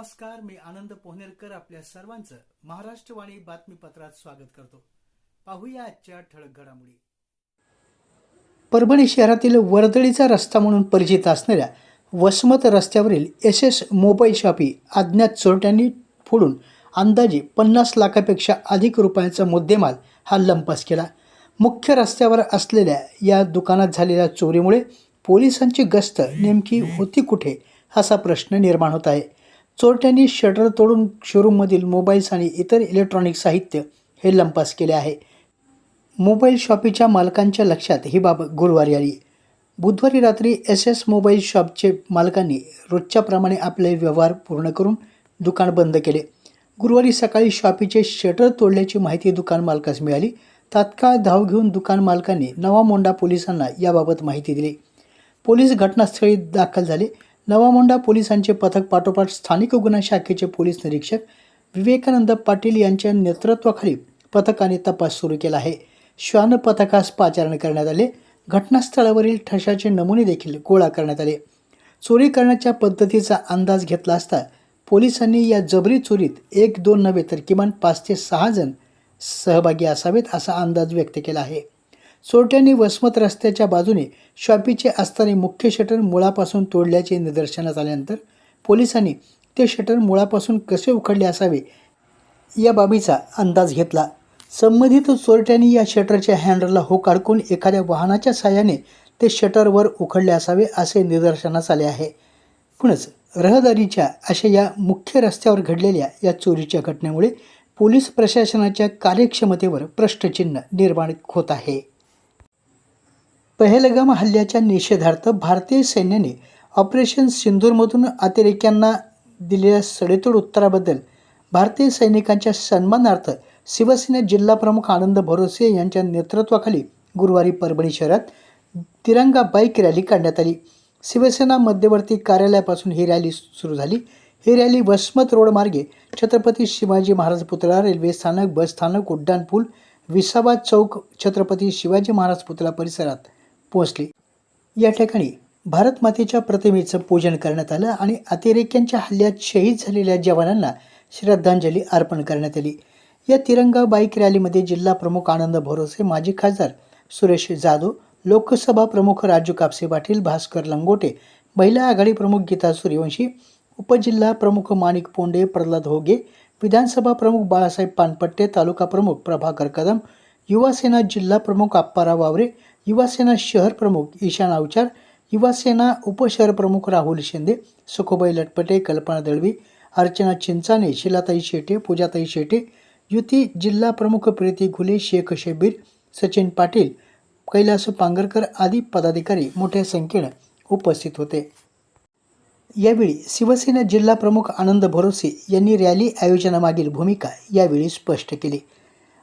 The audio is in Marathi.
नमस्कार मी आनंद पोहनेरकर आपल्या सर्वांचं महाराष्ट्रवाणी बातमीपत्रात स्वागत करतो. पाहूया आजच्या ठळक घडामोडी. परभणी शहरातील वर्दळीचा रस्ता म्हणून परिचित असणाऱ्या वसमत रस्त्यावरील एस एस मोबाईल शॉपी अज्ञात चोरट्यांनी फोडून अंदाजे पन्नास लाखापेक्षा अधिक रुपयांचा मुद्देमाल हा लंपास केला. मुख्य रस्त्यावर असलेल्या या दुकानात झालेल्या चोरीमुळे पोलिसांची गस्त नेमकी होती कुठे असा प्रश्न निर्माण होत आहे. चोरट्यांनी शटर तोडून शोरूममधील मोबाईल्स आणि इतर इलेक्ट्रॉनिक साहित्य हे लंपास केले आहे. मोबाईल शॉपीच्या मालकांच्या लक्षात ही बाब गुरुवारी आली. बुधवारी रात्री एस एस मोबाईल शॉपचे मालकांनी रोजच्याप्रमाणे आपले व्यवहार पूर्ण करून दुकान बंद केले. गुरुवारी सकाळी शॉपीचे शटर तोडल्याची माहिती दुकान मालकास मिळाली. तात्काळ धाव घेऊन दुकान मालकांनी नवा मोंडा पोलिसांना याबाबत माहिती दिली. पोलीस घटनास्थळी दाखल झाले. नवामोंडा पोलिसांचे पथक पाठोपाठ स्थानिक गुन्हा शाखेचे पोलीस निरीक्षक विवेकानंद पाटील यांच्या नेतृत्वाखाली पथकाने तपास सुरू केला आहे. श्वान पथकास पाचारण करण्यात आले. घटनास्थळावरील ठशाचे नमुने देखील गोळा करण्यात आले. चोरी करण्याच्या पद्धतीचा अंदाज घेतला असता पोलिसांनी या जबरी चोरीत एक दोन नव्हे तर किमान पाच ते सहा जण सहभागी असावेत असा अंदाज व्यक्त केला आहे. चोरट्यांनी वसमत रस्त्याच्या बाजूने शॉपीचे असताना मुख्य शटर मुळापासून तोडल्याचे निदर्शनास आल्यानंतर पोलिसांनी ते शटर मुळापासून कसे उखडले असावे या बाबीचा अंदाज घेतला. संबंधित चोरट्यांनी या शटरच्या हँडलला हो अडकून एखाद्या वाहनाच्या साह्याने ते शटरवर उखडले असावे असे निदर्शनास आले आहे. म्हणूनच रहदारीच्या अशा या मुख्य रस्त्यावर घडलेल्या या चोरीच्या घटनेमुळे पोलीस प्रशासनाच्या कार्यक्षमतेवर प्रश्नचिन्ह निर्माण होत आहे. पहलगाम हल्ल्याच्या निषेधार्थ भारतीय सैन्याने ऑपरेशन सिंधूरमधून अतिरेक्यांना दिलेल्या सडेतोड उत्तराबद्दल भारतीय सैनिकांच्या सन्मानार्थ शिवसेना जिल्हाप्रमुख आनंद भरोसे यांच्या नेतृत्वाखाली गुरुवारी परभणी शहरात तिरंगा बाईक रॅली काढण्यात आली. शिवसेना मध्यवर्ती कार्यालयापासून ही रॅली सुरू झाली. ही रॅली वसमत रोड मार्गे छत्रपती शिवाजी महाराज पुतळा रेल्वे स्थानक बस स्थानक उड्डाणपूल विसावा चौक छत्रपती शिवाजी महाराज पुतळा परिसरात पोहोचले. या ठिकाणी भारतमातेच्या प्रतिमेचं पूजन करण्यात आलं आणि अतिरेक्यांच्या हल्ल्यात शहीद झालेल्या जवानांना श्रद्धांजली अर्पण करण्यात आली. या तिरंगा बाईक रॅलीमध्ये जिल्हा प्रमुख आनंद भरोसे माजी खासदार सुरेश जाधव लोकसभा प्रमुख राजू कापसे पाटील भास्कर लंगोटे महिला आघाडी प्रमुख गीता सूर्यवंशी उपजिल्हा प्रमुख माणिक पोंडे प्रल्हाद होगे विधानसभा प्रमुख बाळासाहेब पानपट्टे तालुका प्रमुख प्रभाकर कदम युवासेना जिल्हा प्रमुख आप्पाराव वावरे युवासेना शहर प्रमुख ईशान अवचार युवासेना उपशहर प्रमुख राहुल शिंदे सुखोबाई लटपटे कल्पना दळवी अर्चना चिंचाने शिलाताई शेटे पूजाताई शेटे युती जिल्हा प्रमुख प्रीती घुले शेख शेबीर सचिन पाटील कैलास पांगरकर आदी पदाधिकारी मोठ्या संख्येनं उपस्थित होते. यावेळी शिवसेना जिल्हा प्रमुख आनंद भरोसे यांनी रॅली आयोजनामागील भूमिका यावेळी स्पष्ट केली.